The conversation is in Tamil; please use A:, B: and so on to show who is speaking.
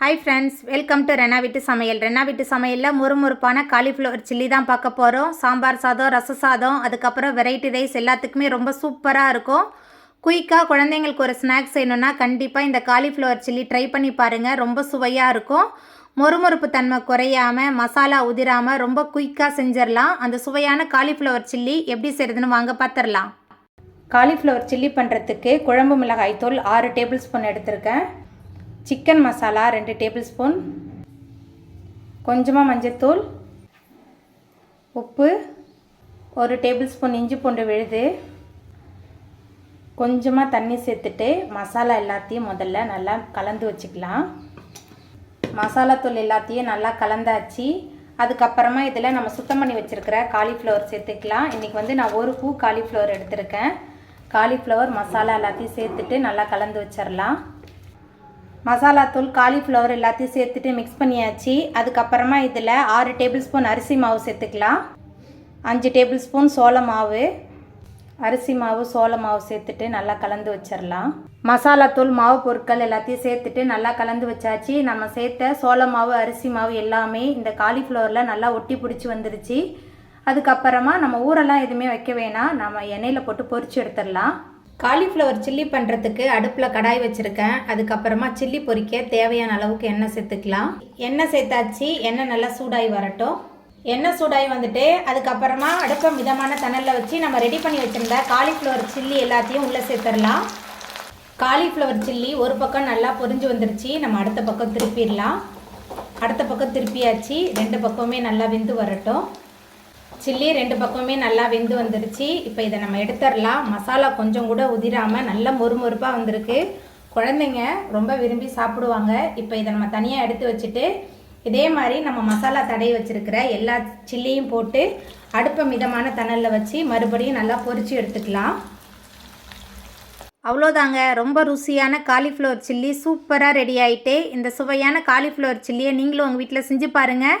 A: Hi friends welcome to Rena வீட்டு சமையல் ரெனா வீட்டு சமையலில் முறுமுறுப்பான காலிஃப்ளவர் சில்லி தான் பார்க்க போகிறோம் சாம்பார் சாதம் ரச சாதம் அதுக்கப்புறம் வெரைட்டி ரைஸ் எல்லாத்துக்குமே ரொம்ப சூப்பராக இருக்கும். குயிக்காக குழந்தைங்களுக்கு ஒரு ஸ்நாக்ஸ் செய்யணுன்னா கண்டிப்பாக இந்த காலிஃப்ளவர் சில்லி ட்ரை பண்ணி பாருங்கள் ரொம்ப சுவையாக இருக்கும். மொறுமொறுப்பு தன்மை குறையாமல் மசாலா உதிராமல் ரொம்ப குயிக்காக செஞ்சிடலாம். அந்த சுவையான காலிஃப்ளவர் சில்லி எப்படி செய்கிறதுன்னு வாங்க பார்த்துடலாம் காலிஃப்ளவர் சில்லி பண்ணுறதுக்கு குழம்பு மிளகாய் தூள் ஆறு டேபிள் ஸ்பூன் எடுத்திருக்கேன். சிக்கன் மசாலா ரெண்டு டேபிள் ஸ்பூன். கொஞ்சமாக மஞ்சத்தூள். உப்பு. ஒரு டேபிள் ஸ்பூன் இஞ்சி பூண்டு விழுது. கொஞ்சமாக தண்ணி சேர்த்துட்டு மசாலா எல்லாத்தையும் முதல்ல நல்லா கலந்து வச்சுக்கலாம். மசாலா தூள் எல்லாத்தையும் நல்லா கலந்தாச்சு. அதுக்கப்புறமா இதில் நம்ம சுத்தம் பண்ணி வச்சுருக்கிற காலிஃப்ளவர் சேர்த்துக்கலாம். இன்றைக்கி வந்து நான் ஒரு பூ காலிஃப்ளவர் எடுத்திருக்கேன். காலிஃப்ளவர் மசாலா எல்லாத்தையும் சேர்த்துட்டு நல்லா கலந்து வச்சிடலாம். மசாலா தூள் காலிஃப்ளவர் எல்லாத்தையும் சேர்த்துட்டு மிக்ஸ் பண்ணியாச்சு. அதுக்கப்புறமா இதில் ஆறு டேபிள் ஸ்பூன் அரிசி மாவு சேர்த்துக்கலாம். அஞ்சு டேபிள் ஸ்பூன் சோள மாவு. அரிசி மாவு சோள மாவு சேர்த்துட்டு நல்லா கலந்து வச்சிடலாம் மசாலா தூள் மாவு பொருட்கள் எல்லாத்தையும் சேர்த்துட்டு நல்லா கலந்து வச்சாச்சு. நம்ம சேர்த்த சோள மாவு அரிசி மாவு எல்லாமே இந்த காலிஃப்ளவரில் நல்லா ஒட்டி பிடிச்சி வந்துருச்சு. அதுக்கப்புறமா நம்ம ஊரெல்லாம் எதுவுமே வைக்க வேணாம். நம்ம எண்ணெயில் போட்டு பொரிச்சு எடுத்துடலாம் காலிஃப்ளவர் சில்லி பண்ணுறதுக்கு அடுப்பில் கடாய் வச்சுருக்கேன். அதுக்கப்புறமா சில்லி பொரிக்க தேவையான அளவுக்கு எண்ணெய் சேர்த்துக்கலாம். எண்ணெய் சேர்த்தாச்சு எண்ணெய் நல்லா சூடாகி வரட்டும். எண்ணெய் சூடாகி வந்துட்டு அதுக்கப்புறமா அடுப்பை மிதமான தணலில் வச்சு நம்ம ரெடி பண்ணி வச்சுருந்த காலிஃப்ளவர் சில்லி எல்லாத்தையும் உள்ளே சேர்த்துடலாம். காலிஃப்ளவர் சில்லி ஒரு பக்கம் நல்லா பொரிஞ்சு வந்துருச்சு. நம்ம அடுத்த பக்கம் திருப்பிடலாம். அடுத்த பக்கம் திருப்பியாச்சு. ரெண்டு பக்கமுமே நல்லா வெந்து வரட்டும். சில்லி ரெண்டு பக்கமுமே நல்லா வெந்து வந்துருச்சு. இப்போ இதை நம்ம எடுத்துடலாம். மசாலா கொஞ்சம் கூட உதிராமல் நல்ல மொறுமொறுப்பாக வந்திருக்கு. குழந்தைங்க ரொம்ப விரும்பி சாப்பிடுவாங்க. இப்போ இதை நம்ம தனியாக எடுத்து வச்சுட்டு இதே மாதிரி நம்ம மசாலா தடவி வச்சுருக்கிற எல்லா சில்லியும் போட்டு அடுப்பை மிதமான தணலில் வச்சு மறுபடியும் நல்லா பொரித்து எடுத்துக்கலாம். அவ்வளோதாங்க. ரொம்ப ருசியான காலிஃப்ளவர் சில்லி சூப்பராக ரெடி ஆகிட்டு இந்த சுவையான காலிஃப்ளவர் சில்லியை நீங்களும் உங்கள் வீட்டில் செஞ்சு பாருங்கள்